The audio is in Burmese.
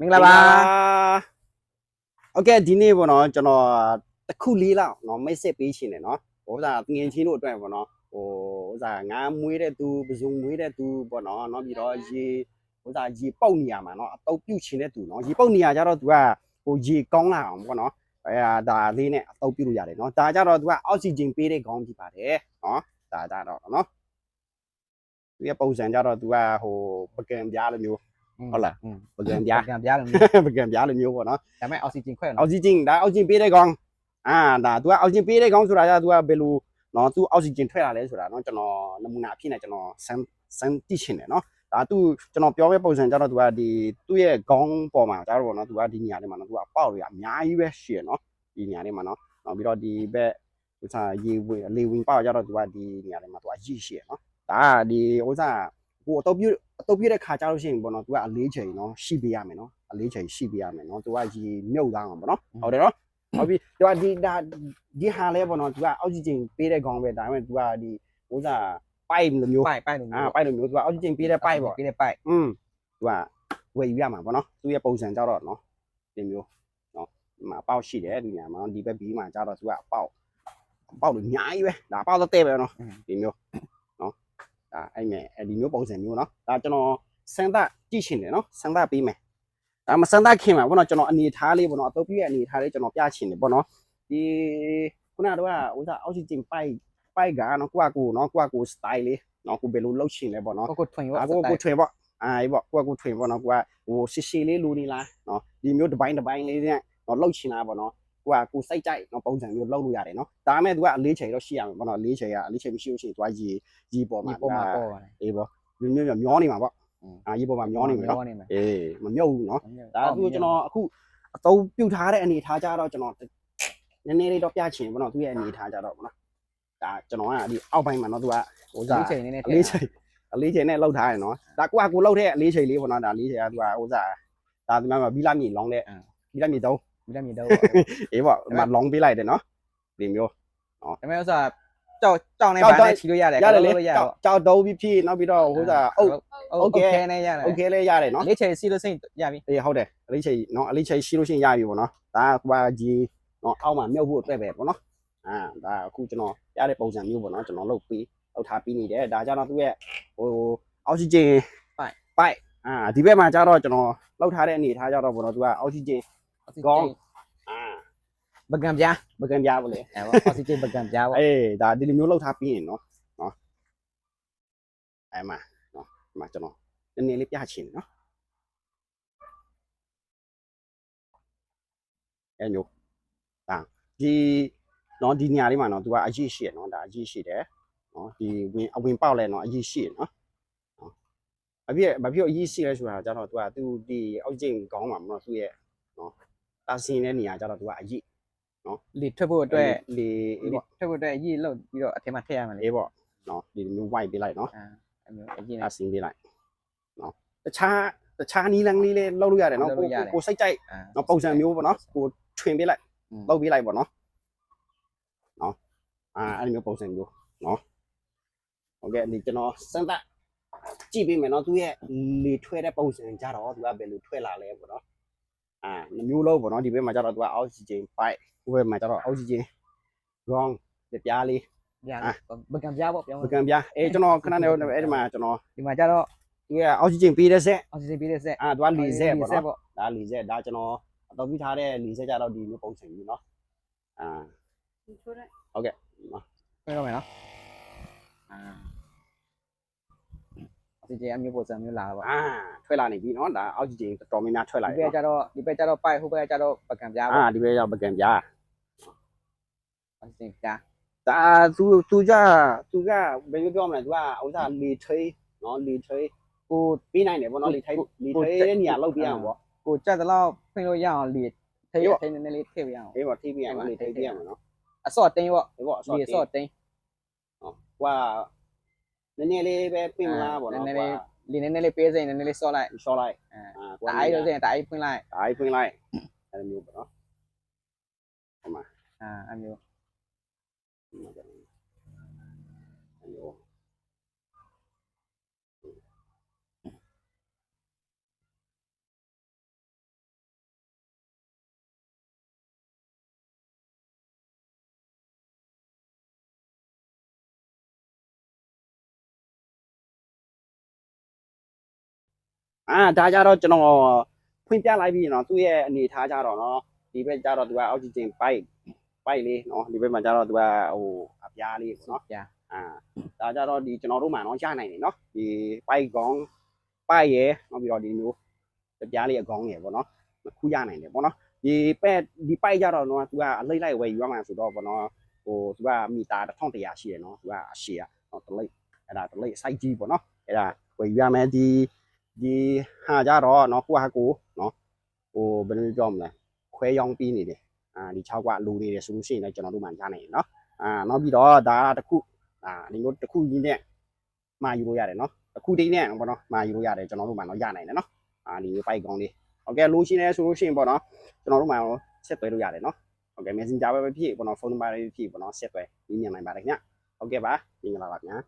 မင်္ဂလာပါ โอเคဒီနေ့ပေါ့နော်ကျွန်တော်တစ်ခုလေးလောက်เนาะမိတ်ဆက်ပေးရှင်တယ်เนาะဟိုဥစားငင်ချင်းတို့အတွက်ပေါ့နော်ဟိုဥစားငါမွေးတဲ့သူပစုံမွေးတဲ့သူပေါ့နော်เนาะပြီးတော့ရေဥစားရေပုတ်နေရမှာเนาะအတုပ်ပြုတ်ရှင်တဲ့သူเนาะရေပုတ်နေရကြတော့သူကဟိုရေကောင်းလာအောင်ပေါ့နော်အဲဒါလေးနဲ့အတုပ်ပြုတ်လို့ရတယ်เนาะဒါကြတော့သူကအောက်ဆီဂျင်ပေးတဲ့ခေါင်းဖြစ်ပါတယ်เนาะဒါကြတော့เนาะသူရဲ့ပုံစံကြတော့သူကဟိုပကံပြားလိုမျိုး ဟုတ်လား อืม ပကံပြား ပကံပြားလို့မျိုး ပကံပြားလိုမျိုးပေါ့နော် ဒါပေမဲ့အောက်ဆီဂျင်ခွဲ့ အော နော် က်ဆီဂျင်ဒါအောက်ဆီဂျင်ပေးတဲ့ကောင်အာဒါ तू ကအောက်ဆီဂျင်ပေးတဲ့ကောင်ဆိုတာက तू ကဘယ်လိုနော် तू အောက်ဆီဂျင်ထွက်လာလဲဆိုတာနော်ကျွန်တော်နမူနာအဖြစ်နဲ့ကျွန်တော်စမ်းစမ်းသိချင်တယ်နော်ဒါ तू ကျွန်တော်ပြောမဲ့ပုံစံကြတော့ तू ကဒီသူ့ရဲ့ခေါင်းပေါ်မှာကြတော့ပေါ့နော် तू ကဒီနေရာလေးမှာနော် तू ကအပေါက်တွေအများကြီးပဲရှိရနော်ဒီနေရာလေးမှာနော်နောက်ပြီးတော့ဒီဘက်ဥစားရေဝင်လေဝင်ပေါက်ကြတော့ तू ကဒီနေရာလေးမှာ तू ကရရှိရနော်ဒါကဒီဥစား ကိုအတော့ပြအတော့ပြတဲ့ခါကြလို့ရှိရင်ပေါ့နော် तू ကအလေးချိန်နော်ရှိပေးရမယ်နော်အလေးချိန်ရှိပေးရမယ်နော် तू ကရေမြုပ်သွားအောင်ပေါ့နော်ဟုတ်တယ်နော် ဟုတ်ပြီသူကဒီဒါဒီဟာလဲပေါ့နော်သူကအောက်ဆီဂျင်ပေးတဲ့ကောင်ပဲဒါပေမဲ့သူကဒီဥစားပိုက်လိုမျိုး ပိုက်ပိုက်လို့ အာ မျိုး ပိုက်လိုမျိုးသူကအောက်ဆီဂျင်ပေးတဲ့ပိုက်ပေါ့ ပေးတဲ့ပိုက် อืมသူကဝယ်ယူရမှာပေါ့နော်သူရဲ့ပုံစံကြတော့နော်ဒီမျိုးနော်ဒီမှာအပေါက်ရှိတယ်ဒီနေရာမှာနော်ဒီဘက်ဘီးမှာကြတော့သူကအပေါက်အပေါက်လို့အများကြီးပဲဒါအပေါက်တော့တဲ့ပဲနော်ဒီမျိုးနော် ဒါအဲ့မဲ့အဲ့ဒီမျိုးပုံစံမျိုးနော်ဒါကျွန်တော်စမ်းသပ်ကြည့်ရှင်တယ်နော်စမ်းသပ်ပေးမယ်ဒါမစမ်းသပ်ခင်မှာပေါ့နော်ကျွန်တော်အနေထားလေးပေါ့နော်အတုပ်ပြည့်ရဲ့အနေထားလေးကျွန်တော်ပြချင်တယ်ပေါ့နော်ဒီခုနကတော့ဥစားအောက်ဆီဂျင်ပိုက်ပိုက်ကနော်ကိုကကိုနော်ကိုကကိုစတိုင်လေးနော်ကိုဘယ်လိုလုပ်ရှင်လဲပေါ့နော်ကိုကိုထွင်ရောအာကိုကိုထွင်ပေါ့အာအေးပေါ့ကိုကကိုထွင်ပေါ့နော်ကိုကဟိုရှည်ရှည်လေးလိုနေလားနော်ဒီမျိုးတစ်ပိုင်းတစ်ပိုင်းလေးနဲ့နော်လှုပ်ရှင်လားပေါ့နော် ကိုကကိုစိတ်ကြိုက်နော်ပုံစံမျိုးလှုပ်လို့ရတယ်နော်ဒါပေမဲ့သူကအလေးချိန်တော့ရှိရမှာပေါ့နော်အလေးချိန်ကအလေးချိန်မရှိလို့ရှိရင်သူကရေရေပေါ်မှာဒီပုံမှာပေါ်ပါတယ်အေးပေါ့မျိုးမျိုးမျောနေမှာပေါ့အာရေပေါ်မှာမျောနေမှာနော်မျောနေမှာအေးမမြုပ်ဘူးနော်ဒါသူကျွန်တော်အခုအသုံးပြုတ်ထားတဲ့အနေထားကြတော့ကျွန်တော်နည်းနည်းလေးတော့ပြချင်ပေါ့နော်သူရဲ့အနေထားကြတော့ပေါ့နော်ဒါကျွန်တော်ကဒီအောက်ပိုင်းမှာနော်သူကဟိုဒီစားချိန်နေနေအလေးချိန်အလေးချိန်နဲ့လောက်ထားရနော်ဒါကိုကကိုလောက်တဲ့အလေးချိန်လေးပေါ့နော်ဒါအလေးချိန်ကသူကဟိုစားဒါဒီမှာဘီလာမြေလောင်းတဲ့ဘီလာမြေ တော့ ဒီလက်မြေတော့ အေးပေါ့ဒီမှာလောင်းပေးလိုက်တယ်နော်ဒီမျိုး ဒါပေမဲ့ဥစားကြောက်ကြောက်နေပါနဲ့ချီလို့ရတယ် ရတယ်လေ လို့ရ ကြောက် တော့ ကြောက်တုံးပြီးဖြစ်နောက်ပြီးတော့ဟိုစားအုတ် โอ ဟုတ် เค ကဲ့ နဲ့ရတယ် โอเคလေးရတယ်နော် လေးချိန်စီလို့စိတ်ရပြီ အေးဟုတ်တယ်အလေးချိန်နော်အလေးချိန်ရှိလို့ရှိရင်ရပြီပေါ့နော်ဒါကကွာကြီးနော်အောက်မှာမြုပ်ဖို့အတွက်ပဲပေါ့နော်အာဒါအခုကျွန်တော်ရတဲ့ပုံစံမျိုးပေါ့နော်ကျွန်တော်လုပ်ပြီးလုပ်ထားပြီးနေတယ်ဒါကြတော့သူ့ရဲ့ဟိုအောက်ဆီဂျင်ပိုက်ပိုက်အာဒီဘက်မှာကြတော့ကျွန်တော်လုပ်ထားတဲ့အနေထားကြတော့ပေါ့နော်သူကအောက်ဆီဂျင် ကောင်းအာပကံပြားပကံပြားပေါ့လေအဲပေါ့အောက်ဆီဂျင်ပကံပြားပေါ့အေးဒါဒီလိုမျိုးလုပ်ထားပြီးရင်နော်နော်အဲ့မှာနော်ဒီမှာကျွန်တော်နည်းနည်းလေးပြချင်တယ်နော်အဲ့မျိုးဒါဒီနော်ဒီနေရာလေးမှာနော်သူကအရေးရှိရနော်ဒါအရေးရှိတယ်နော်ဒီဝင်အဝင်ပေါက်လဲနော်အရေးရှိရနော်နော်အပြည့်ဘာဖြစ်အရေးရှိလဲဆိုတာကျတော့သူကသူဒီအောက်ကျင့်ကောင်းမှာမနော်သူရဲ့နော် တာစင်တဲ့နေရာကျတော့သူကအရေးလေထွက်ဖို့အတွက်လေအေးပေါ့ထွက်ဖို့အတွက်ရေးလို့ပြီးတော့အထက်မှာထည့်ရမှာလေအေးပေါ့နော်ဒီလိုမျိုး white ပေးလိုက်နော်အဲအမျိုးအရင်အစင်းပေးလိုက်နော်တခြားတခြားနီးလန်းလေးလေးလုပ်လို့ရတယ်နော်ကိုကိုကိုစိတ်ကြိုက်နော်ပုံစံမျိုးပေါ့နော်ကိုထွင်ပေးလိုက်လုပ်ပေးလိုက်ပေါ့နော်နော်အာအဲ့ဒီမျိုးပုံစံမျိုးနော်ဟုတ်ကဲ့ဒီကျွန်တော်စမ်းသပ်ကြည့်ပေးမယ်နော်သူရဲ့လေထွဲတဲ့ပုံစံကြတော့သူကဘယ်လိုထွဲလာလဲပေါ့နော် အာနှမျိုးလုံးပေါ့နော်ဒီဘက်မှာကျတော့သူကအောက်ဆီဂျင်ပိုက်ဟိုဘက်မှာကျတော့အောက်ဆီဂျင် wrong ပြားလေးပြားပကံပြားပေါ့ပြောပကံပြားအေးကျွန်တော်ခဏနေအဲ့ဒီမှာကျွန်တော်ဒီမှာကျတော့သူကအောက်ဆီဂျင်ပေးတဲ့ဆက်အောက်ဆီဂျင်ပေးတဲ့ဆက်အာသူကလီဆက်ပေါ့နော်ပေါ့ဒါလီဆက်ဒါကျွန်တော်အတော့ပြထားတဲ့လီဆက်ကြတော့ဒီမျိုးပုံစံကြီးနော်အာပြောတော့မယ်နော်အာ ဒီကြအမျိုးပုံစံမျိုးလာတော့ပေါ့အာထွက်လာနေပြီနော်ဒါအောက်ဆီဂျင်တော်တော်များများထွက်လာဒီတယ်ဘက်ကျတော့ဒီဘက်ကျတော့ပိုက်ဟိုဘက်ကျတော့ပကံပြားအာပေါ့ဒီဘက်ရောက်ပကံပြားအောက်ဆီဂျင်ပြားဒါသူသူကသူကဘယ်လိုပြောမလဲသူကဥစားလီထွေးနော်လီထွေးကိုပေးနိုင်တယ်ပေါ့နော်လီထွေးလီထွေးတဲ့နေရာလောက်ပြရအောင်ပေါ့ကိုကြက်တလောက်ဖွင့်လို့ရအောင်လေထိရထိနည်းနည်းလေးထည့်ပြရအောင်အေးပေါ့ထိပြရမှာလီထွေးပြရမှာနော်အစော့တင်းပေါ့ဒီပေါ့အစောဒီတေးအစော့တင်းဟွာန ည်းနည်းလေးပဲပြင်မလားပေါ့နော်နည်းဟွာလေးလေနည်းနည်းလေးပေးစိန်နည်းနည်းလေးစော့လိုက်ရှော့လိုက်အဲအာတအားရစိန်တအားဖွင့်လိုက်ဒါအိဖွင့်လိုက်အဲ့လိုမျိုးပေါ့နော်အာအမျိုးဒီမှာ အာဒါကြတော့ကျွန်တော်ဖွင့်ပြလိုက်ပြီနော်သူ့ရဲ့အနေထားကြတော့နော်ဒီဘက်ကြတော့သူကအောက်ဆီဂျင်ပိုက်ပိုက်လေးနော်ဒီဘက်မှာကြတော့သူကဟိုအပြားလေးပေါ့နော်ပြာအာဒါကြတော့ဒီကျွန်တော်တို့မှတော့ရနိုင်တယ်နော်ဒီပိုက်ကောင်ပိုက်ရယ်နောက်ပြီးတော့ဒီမျိုးတပြားလေးအကောင်ရယ်ပေါ့နော်နှစ်ခုရနိုင်တယ်ပေါ့နော်ဒီပက်ဒီပိုက်ကြတော့နော်သူကအလိမ့်လိုက်ဝယ်ယူရမှာဆိုတော့ပေါ့နော်ဟိုသူကမီတာ1100ရှိတယ်နော်သူကအရှည်อ่ะနော်တလိမ့်အဲ့ဒါတလိမ့် site ကြီးပေါ့နော်အဲ့ဒါဝယ်ယူရမယ်ဒီ ဒီဟာကြတော့နော်ကိုဟာကိုနော်ဟိုဘယ်လိုပြောမလဲခွဲရောင်းပြီးနေတယ်အာဒီ6กว่าလူနေတယ်ဆိုလို့ရှိရင်လည်းကျွန်တော်တို့မှရနိုင်တယ်နော်အာနောက်ပြီးတော့ဒါကတစ်ခု အာဒီလိုတစ်ခုကြီးနဲ့မှာယူလို့ရတယ်နော်တစ်ခုတည်းနဲ့ပေါ့နော်မှာယူလို့ရတယ်ကျွန်တော်တို့မှတော့ရနိုင်တယ်နော်အာဒီလိုပိုက်ကောင်းလေးဟုတ်ကဲ့လိုရှိနေဆိုလို့ရှိရင်ပေါ့နော်ကျွန်တော်တို့မှတော့ဆက်သွယ်လို့ရတယ်နော်ဟုတ်ကဲ့ Messenger ပဲဖြစ်ပေါ့နော်ဖုန်းနံပါတ်လေးဖြစ်ပေါ့နော်ဆက်သွယ်ညှိနှိုင်းနိုင်ပါတယ်ခင်ဗျဟုတ်ကဲ့ပါမင်္ဂလာပါခင်ဗျာ